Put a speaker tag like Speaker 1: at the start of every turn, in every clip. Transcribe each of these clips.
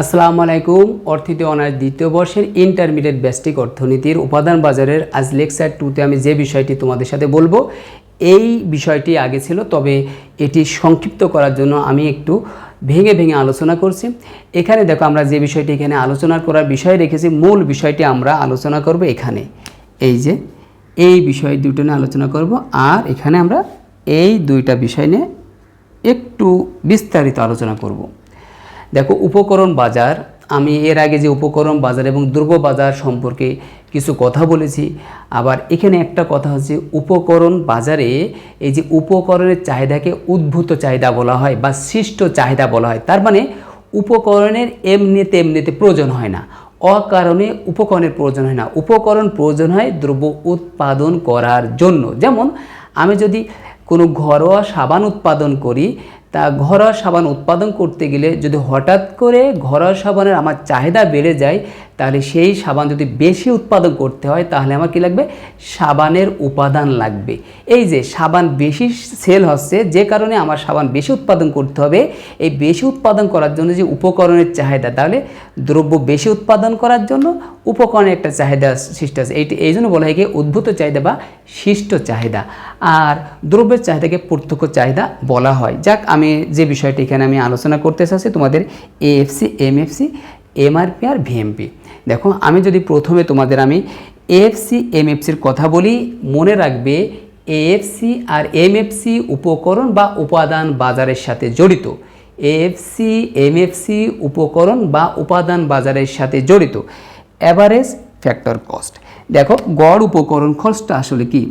Speaker 1: আসসালামু আলাইকুম। অর্থনীতি অনার্স দ্বিতীয় বর্ষের ইন্টারমিডিয়েট ব্যষ্টিক অর্থনীতির উপাদান বাজারের আজ লেকচার টুতে আমি যে বিষয়টি তোমাদের সাথে বলব, এই বিষয়টি আগে ছিল, তবে এটি সংক্ষিপ্ত করার জন্য আমি একটু ভেঙে ভেঙে আলোচনা করছি। এখানে দেখো, আমরা যে বিষয়টি এখানে আলোচনা করার বিষয় রেখেছি, মূল বিষয়টি আমরা আলোচনা করব এখানে। এই যে, এই বিষয় দুটো নিয়ে আলোচনা করব, আর এখানে আমরা এই দুইটা বিষয় নিয়ে একটু বিস্তারিত আলোচনা করব। দেখো, উপকরণ বাজার, আমি এর আগে যে উপকরণ বাজার এবং দ্রব্য বাজার সম্পর্কে কিছু কথা বলেছি, আবার এখানে একটা কথা হচ্ছে উপকরণ বাজারে এই যে উপকরণের চাহিদাকে উদ্ভূত চাহিদা বলা হয় বা সৃষ্ট চাহিদা বলা হয়, তার মানে উপকরণের এমনিতে এমনিতে প্রয়োজন হয় না, অকারণে উপকরণের প্রয়োজন হয় না, উপকরণ প্রয়োজন হয় দ্রব্য উৎপাদন করার জন্য। যেমন, আমি যদি কোনো ঘরোয়া সাবান উৎপাদন করি তা ঘরোয়া সাবান উৎপাদন করতে গেলে যদি হঠাৎ করে ঘরোয়া সাবানের আমার চাহিদা বেড়ে যায় তাহলে সেই সাবান যদি বেশি উৎপাদন করতে হয়, তাহলে আমার কি লাগবে? সাবানের উপাদান লাগবে। এই যে সাবান বেশি সেল হচ্ছে, যে কারণে আমার সাবান বেশি উৎপাদন করতে হবে। এই বেশি উৎপাদন করার জন্য যে উপকরণের চাহিদা, তাহলে দ্রব্য বেশি উৎপাদন করার জন্য উপকরণের একটা চাহিদা সৃষ্টি আছে এইটি, এই জন্য বলা হয় কি, উদ্ভূত চাহিদা বা শিষ্ট চাহিদা। আর দ্রব্যের চাহিদাকে প্রত্যক্ষ চাহিদা বলা হয়। যাক, আমি যে বিষয়টি এখানে আমি আলোচনা করতে চাচ্ছি, তোমাদের এএফসি এমএফসি এমআরপি আর ভিএমপি দেখো, আমি যদি প্রথমে তোমাদের আমি এএফসি এমএফসির কথা বলি, মনে রাখবে এএফসি আর এমএফসি উপকরণ বা উপাদান বাজারের সাথে জড়িত। এএফসি এমএফসি উপকরণ বা উপাদান বাজারের সাথে জড়িত। অ্যাভারেজ ফ্যাক্টর কস্ট দেখো, গড় উপকরণ খরচটা আসলে কি?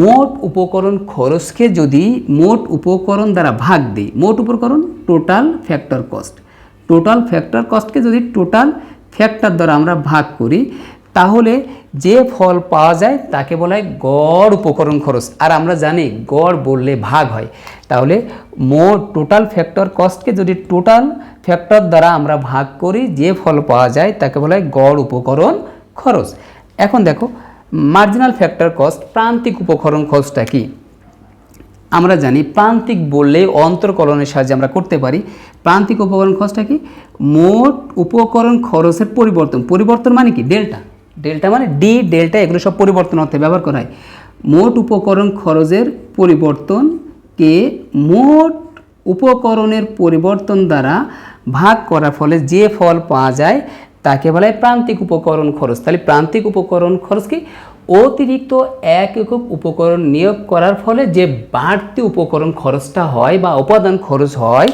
Speaker 1: মোট উপকরণ খরচকে যদি মোট উপকরণ দ্বারা ভাগ দিই, মোট উপকরণ total factor cost total factor কস্টকে যদি টোটাল ফ্যাক্টর দ্বারা আমরা ভাগ করি, তাহলে যে ফল পাওয়া যায় তাকে বলা হয় গড় উপকরণ খরচ। আর আমরা জানি গড় বললে ভাগ হয়। তাহলে মোট টোটাল ফ্যাক্টর কস্টকে যদি টোটাল ফ্যাক্টর দ্বারা আমরা ভাগ করি, যে ফল পাওয়া যায় তাকে বলা হয় গড় উপকরণ খরচ। এখন দেখো মার্জিনাল ফ্যাক্টর কস্ট প্রান্তিক উপকরণ খরচটা কি? আমরা জানি প্রান্তিক বললে অন্তর্কলনের সাহায্যে আমরা করতে পারি। প্রান্তিক উপকরণ খরচটা কি? মোট উপকরণ খরচের পরিবর্তন। পরিবর্তন মানে কি? ডেল্টা। ডেল্টা মানে ডি, ডেল্টা, এগুলো সব পরিবর্তন অর্থে ব্যবহার করা হয়। মোট উপকরণ খরচের পরিবর্তনকে মোট উপকরণের পরিবর্তন দ্বারা ভাগ করার ফলে যে ফল পাওয়া যায়, তাকে বলা হয় প্রান্তিক উপকরণ খরচ। তাহলে প্রান্তিক উপকরণ খরচ কি? অতিরিক্ত এক একক উপকরণ নিয়োগ করার ফলে যে বাড়তি উপকরণ খরচটা হয় বা উপাদান খরচ হয়,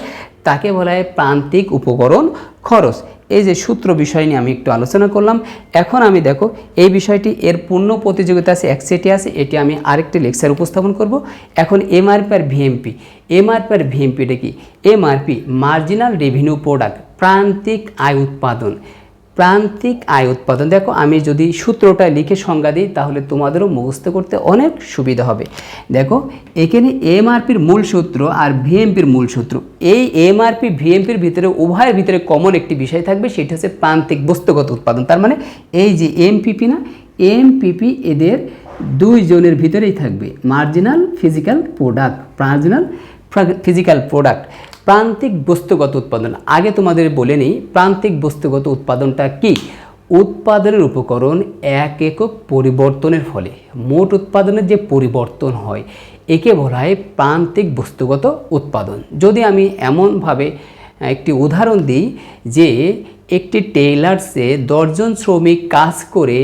Speaker 1: তাকে বলা হয় প্রান্তিক উপকরণ খরচ। এই যে সূত্র বিষয় নিয়ে আমি একটু আলোচনা করলাম। এখন আমি দেখো, এই বিষয়টি এর পূর্ণ প্রতিযোগিতা আছে একসেটি আছে, এটি আমি আরেকটি লেকচার উপস্থাপন করব। এখন এমআরপি আর ভিএমপি এমআরপি আর ভিএমপিটা কি? এমআরপি মার্জিনাল রেভিনিউ প্রোডাক্ট প্রান্তিক আয় উৎপাদন। প্রান্তিক আয় উৎপাদন। দেখো, আমি যদি সূত্রটা লিখে সংজ্ঞা দিই, তাহলে তোমাদেরও মুখস্থ করতে অনেক সুবিধা হবে। দেখো, এখানে এমআরপির মূল সূত্র আর ভিএমপির মূল সূত্র। এই এমআরপি, ভিএমপির ভিতরে, উভয়ের ভিতরে কমন একটি বিষয় থাকবে, সেটা হচ্ছে প্রান্তিক বস্তুগত উৎপাদন। তার মানে এই যে এমপিপি না, এমপিপি এদের দুইজনের ভিতরেই থাকবে। Marginal physical product marginal physical product প্রান্তিক বস্তুগত উৎপাদন। আগে তোমাদের বলে নিই প্রান্তিক বস্তুগত উৎপাদনটা কি। উৎপাদনের উপকরণ এক একক পরিবর্তনের ফলে মোট উৎপাদনের যে পরিবর্তন হয়, একে বলা হয় প্রান্তিক বস্তুগত উৎপাদন। যদি আমি এমনভাবে একটি উদাহরণ দিই যে একটি টেইলার্সে দশজন শ্রমিক কাজ করে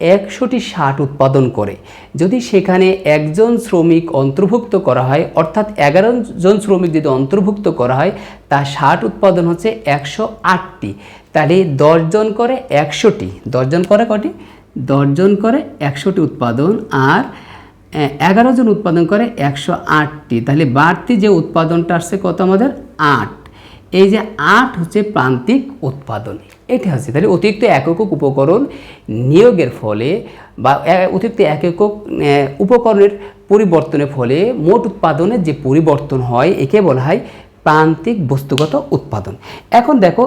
Speaker 1: একশোটি শার্ট উৎপাদন করে। যদি সেখানে একজন শ্রমিক অন্তর্ভুক্ত করা হয়, অর্থাৎ এগারো জন শ্রমিক যদি অন্তর্ভুক্ত করা হয় তা শার্ট উৎপাদন হচ্ছে একশো আটটি। তাহলে দশজন করে একশোটি। দশজন করে কটি? দশজন করে একশোটি উৎপাদন আর এগারো জন উৎপাদন করে একশো আটটি। তাহলে বাড়তি যে উৎপাদনটা আসছে কত আমাদের? আট। এই যে আট হচ্ছে প্রান্তিক উৎপাদন। এটি হচ্ছে তাহলে অতিরিক্ত একক উপকরণ নিয়োগের ফলে বা অতিরিক্ত এক একক উপকরণের পরিবর্তনের ফলে মোট উৎপাদনের যে পরিবর্তন হয়, একে বলা হয় প্রান্তিক বস্তুগত উৎপাদন। এখন দেখো,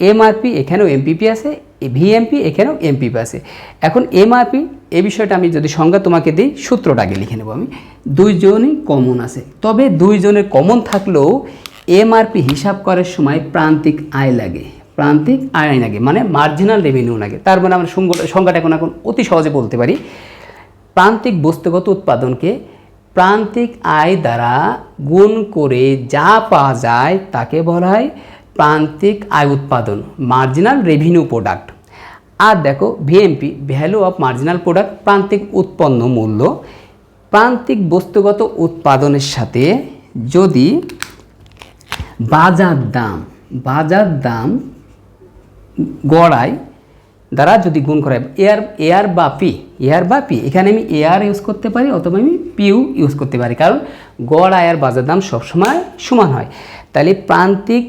Speaker 1: এমআরপি এখানেও এমপিপি আছে, ভিএমপি এখানেও এমপিপি আছে। এখন এমআরপি, এ বিষয়টা আমি যদি সংজ্ঞা তোমাকে দিই, সূত্রটা আগে লিখে নেব আমি। দুইজনই কমন আছে। তবে দুইজনের কমন থাকলেও এমআরপি হিসাব করার সময় প্রান্তিক আয় লাগে। প্রান্তিক আয় লাগে মানে মার্জিনাল রেভিনিউ লাগে তার মানে আমরা সংজ্ঞাটা এখন এখন অতি সহজে বলতে পারি। প্রান্তিক বস্তুগত উৎপাদনকে প্রান্তিক আয় দ্বারা গুণ করে যা পাওয়া যায় তাকে বলা হয় প্রান্তিক আয় উৎপাদন মার্জিনাল রেভিনিউ প্রোডাক্ট আর দেখো VMP value of marginal product প্রান্তিক উৎপন্ন মূল্য। প্রান্তিক বস্তুগত উৎপাদনের সাথে যদি বাজার দাম বাজার দাম গড়ায় দ্বারা যদি গুণ করা এয়ার এয়ার বা পি এয়ার বা পি, এখানে আমি এয়ার ইউজ করতে পারি অথবা আমি পিউ ইউজ করতে পারি, কারণ গড় আয়ার বাজার দাম সবসময় সমান হয়। তাহলে প্রান্তিক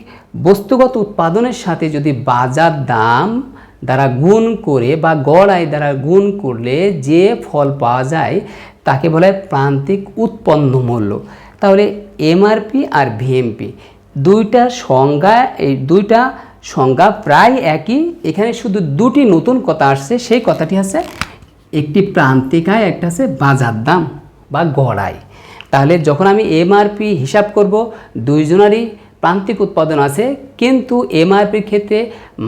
Speaker 1: বস্তুগত উৎপাদনের সাথে যদি বাজার দাম দ্বারা গুণ করে বা গড় আয় দ্বারা গুণ করলে যে ফল পাওয়া যায়, তাকে বলা হয় প্রান্তিক উৎপন্ন মূল্য। তাহলে এমআরপি আর ভিএমপি দুইটা সংজ্ঞা, এই দুইটা সংজ্ঞা প্রায় একই। এখানে শুধু দুটি নতুন কথা আসছে, সেই কথাটি আছে একটি প্রান্তিক আয় একটা আছে বাজার দাম বা গড়াই। তাহলে যখন আমি এমআরপি হিসাব করব, দুইজনারই প্রান্তিক উৎপাদন আছে, কিন্তু এমআরপির ক্ষেত্রে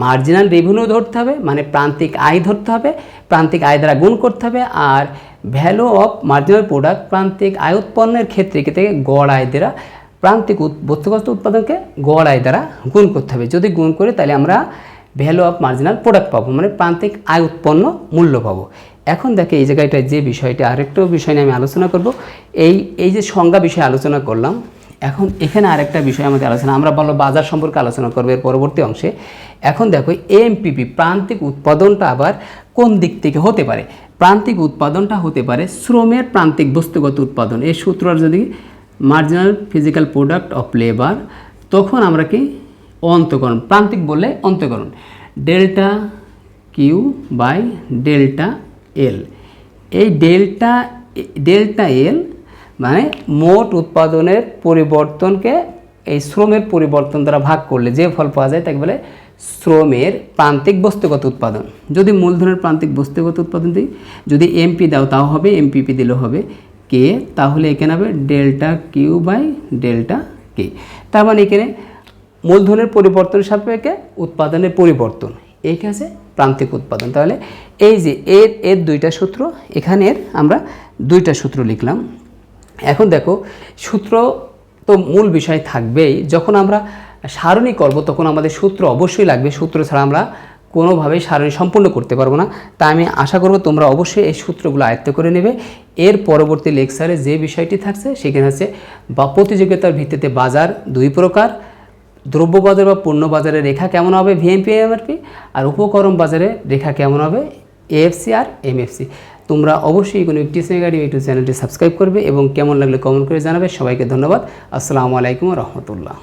Speaker 1: মার্জিনাল রেভিনিউ ধরতে হবে মানে প্রান্তিক আয় ধরতে হবে, প্রান্তিক আয় দ্বারা গুণ করতে হবে, আর ভ্যালু অফ মার্জিনাল প্রোডাক্ট প্রান্তিক আয় উৎপন্নের ক্ষেত্রে থেকে গড় আয় দ্বারা প্রান্তিক বস্তুগত উৎপাদনকে গড় আয় দ্বারা গুণ করতে হবে। যদি গুণ করি, তাহলে আমরা ভ্যালু অফ মার্জিনাল প্রোডাক্ট পাবো মানে প্রান্তিক আয় উৎপন্ন মূল্য পাবো। এখন দেখে এই জায়গাটায় যে বিষয়টা, আরেকটা বিষয় নিয়ে আমি আলোচনা করব। এই এই যে সংজ্ঞা বিষয়ে আলোচনা করলাম, এখন এখানে আরেকটা বিষয় আমাদের আলোচনা, আমরা বলো বাজার সম্পর্কে আলোচনা করব এর পরবর্তী অংশে। এখন দেখো এমপিপি প্রান্তিক উৎপাদনটা আবার কোন দিক থেকে হতে পারে? প্রান্তিক উৎপাদনটা হতে পারে শ্রমের প্রান্তিক বস্তুগত উৎপাদন। এই সূত্র যদি marginal physical product of labour তখন আমরা কি? অন্তকরণ, প্রান্তিক বললে অন্তকরণ। Delta Q by delta L এই ডেল্টা ডেল্টা এল মানে মোট উৎপাদনের পরিবর্তনকে এই শ্রমের পরিবর্তন দ্বারা ভাগ করলে যে ফল পাওয়া যায় তাকে বলে শ্রমের প্রান্তিক বস্তুগত উৎপাদন। যদি মূলধনের প্রান্তিক বস্তুগত উৎপাদন দিই, যদি এমপি দাও তাও হবে এমপিপি দিলেও হবে। কে তাহলে এখানে হবে delta Q by delta K তার মানে এখানে মূলধনের পরিবর্তন সাপেক্ষে উৎপাদনের পরিবর্তন। এই কাছে প্রান্তিক উৎপাদন। তাহলে এই যে এর এর দুইটা সূত্র, এখানের আমরা দুইটা সূত্র লিখলাম। এখন দেখো, সূত্র তো মূল বিষয় থাকবেই। যখন আমরা সারণী করব, তখন আমাদের সূত্র অবশ্যই লাগবে। সূত্র ছাড়া আমরা কোনোভাবেই সারণী সম্পূর্ণ করতে পারব না। তাই আমি আশা করব তোমরা অবশ্যই এই সূত্রগুলো আয়ত্ত করে নেবে। এর পরবর্তী লেকচারে যে বিষয়টি থাকছে, সেখানে হচ্ছে বা প্রতিযোগিতার ভিত্তিতে বাজার দুই প্রকার দ্রব্য বাজার বা পণ্য বাজারের রেখা কেমন হবে ভিএমপি এমআরপি আর উপকরণ বাজারে রেখা কেমন হবে এএফসি আর এমএফসি তোমরা অবশ্যই কোনো একটি একাডেমি ইউটিউব চ্যানেলটি সাবস্ক্রাইব করবে এবং কেমন লাগলে কমেন্ট করে জানাবে। সবাইকে ধন্যবাদ। আসসালামু আলাইকুম রহমতুল্লাহ।